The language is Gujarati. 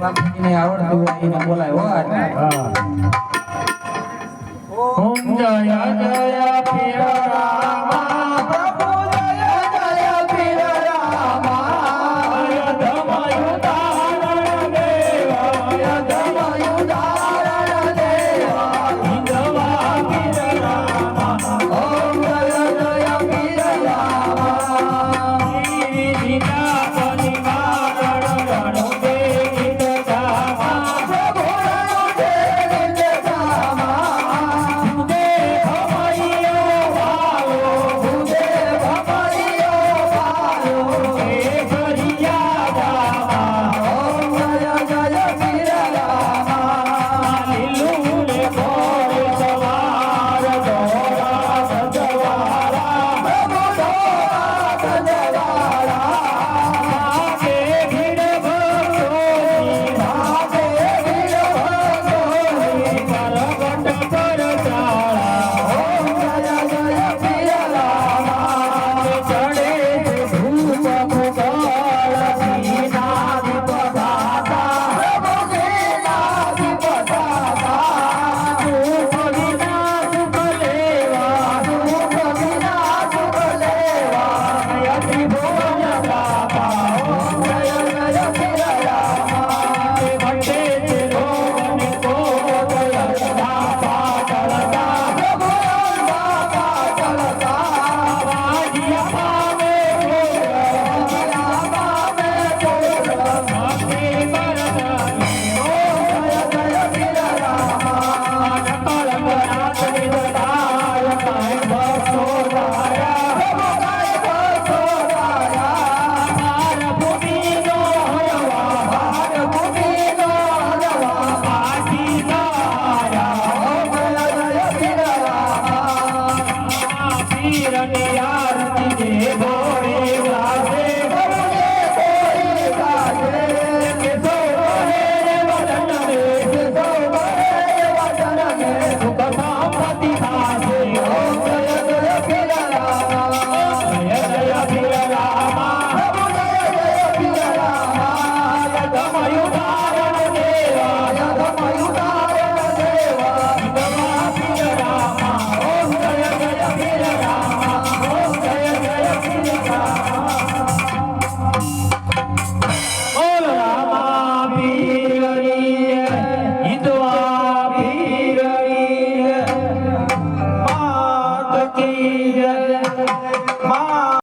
બાપજીને આવડતું હોય એને બોલાય હો ઓમ જય જય